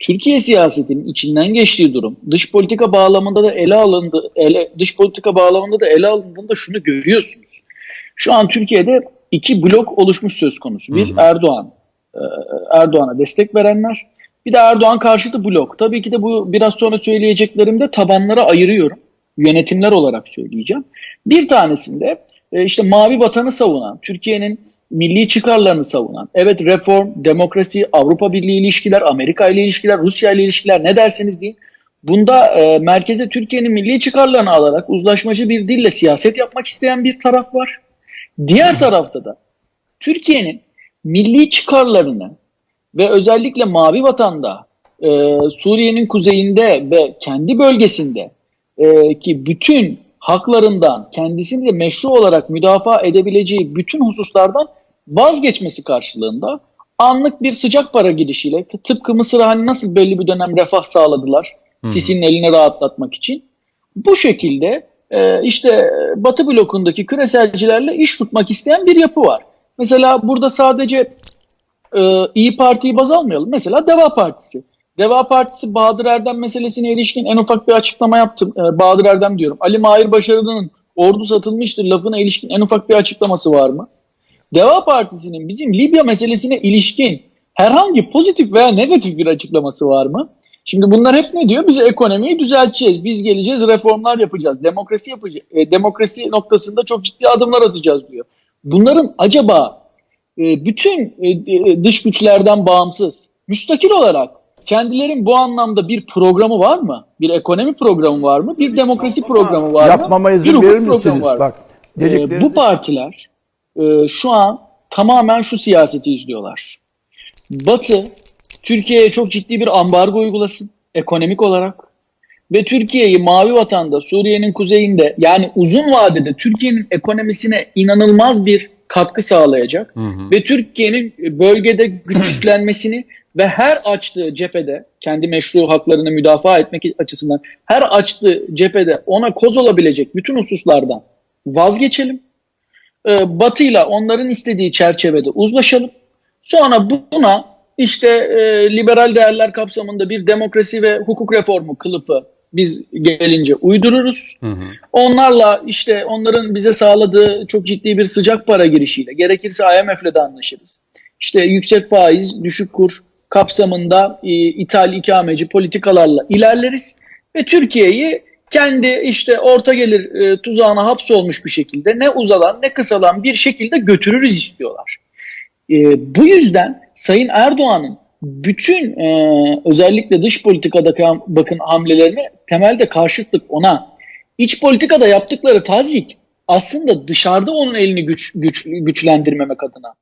Türkiye siyasetinin içinden geçtiği durum, dış politika bağlamında da ele alındı, ele, dış politika bağlamında da ele alındığında şunu görüyorsunuz. Şu an Türkiye'de iki blok oluşmuş söz konusu. Bir Hı hı. Erdoğan, e, Erdoğan'a destek verenler, bir de Erdoğan karşıtı blok. Tabii ki de bu biraz sonra söyleyeceklerimde tabanlara ayırıyorum. Yönetimler olarak söyleyeceğim. Bir tanesinde e, işte mavi vatanı savunan, Türkiye'nin milli çıkarlarını savunan, evet reform, demokrasi, Avrupa Birliği ilişkiler, Amerika ile ilişkiler, Rusya ile ilişkiler ne derseniz deyin. Bunda e, merkeze Türkiye'nin milli çıkarlarını alarak uzlaşmacı bir dille siyaset yapmak isteyen bir taraf var. Diğer tarafta da Türkiye'nin milli çıkarlarını ve özellikle Mavi Vatan'da e, Suriye'nin kuzeyinde ve kendi bölgesinde e, ki bütün haklarından kendisini de meşru olarak müdafaa edebileceği bütün hususlardan vazgeçmesi karşılığında anlık bir sıcak para girişiyle tıpkı Mısır'a hani nasıl belli bir dönem refah sağladılar. Sisi'nin elini rahatlatmak için bu şekilde e, işte Batı blokundaki küreselcilerle iş tutmak isteyen bir yapı var. Mesela burada sadece e, İyi Parti'yi baz almayalım. Mesela Deva Partisi. Deva Partisi Bahadır Erdem meselesine ilişkin en ufak bir açıklama yaptım. E, Bahadır Erdem diyorum. Ali Mahir Başarılı'nın ordu satılmıştır lafına ilişkin en ufak bir açıklaması var mı? Deva Partisi'nin bizim Libya meselesine ilişkin herhangi pozitif veya negatif bir açıklaması var mı? Şimdi bunlar hep ne diyor? Biz ekonomiyi düzelteceğiz. Biz geleceğiz, reformlar yapacağız. Demokrasi yapacağız. E, demokrasi noktasında çok ciddi adımlar atacağız diyor. Bunların acaba e, bütün e, e, dış güçlerden bağımsız, müstakil olarak kendilerin bu anlamda bir programı var mı? Bir ekonomi programı var mı? Bir demokrasi programı var mı? Yapmama izin verir misiniz? Bak dedikleriniz bu partiler e, şu an tamamen şu siyaseti izliyorlar. Batı Türkiye'ye çok ciddi bir ambargo uygulasın ekonomik olarak ve Türkiye'yi mavi vatanda Suriye'nin kuzeyinde yani uzun vadede Türkiye'nin ekonomisine inanılmaz bir katkı sağlayacak Hı hı. ve Türkiye'nin bölgede güçlenmesini ve her açtığı cephede kendi meşru haklarını müdafaa etmek açısından her açtığı cephede ona koz olabilecek bütün hususlardan vazgeçelim. Ee, Batı'yla onların istediği çerçevede uzlaşalım. Sonra buna işte e, liberal değerler kapsamında bir demokrasi ve hukuk reformu kılıfı biz gelince uydururuz. Hı hı. Onlarla işte onların bize sağladığı çok ciddi bir sıcak para girişiyle gerekirse IMF'le de anlaşırız. İşte yüksek faiz, düşük kur kapsamında e, ithal ikameci politikalarla ilerleriz ve Türkiye'yi kendi işte orta gelir e, tuzağına hapsolmuş bir şekilde ne uzalan ne kısalan bir şekilde götürürüz istiyorlar. E, bu yüzden Sayın Erdoğan'ın bütün e, özellikle dış politikadaki bakın hamlelerine temelde karşıtlık ona. İç politikada yaptıkları tazik aslında dışarıda onun elini güç, güç, güçlendirmemek adına.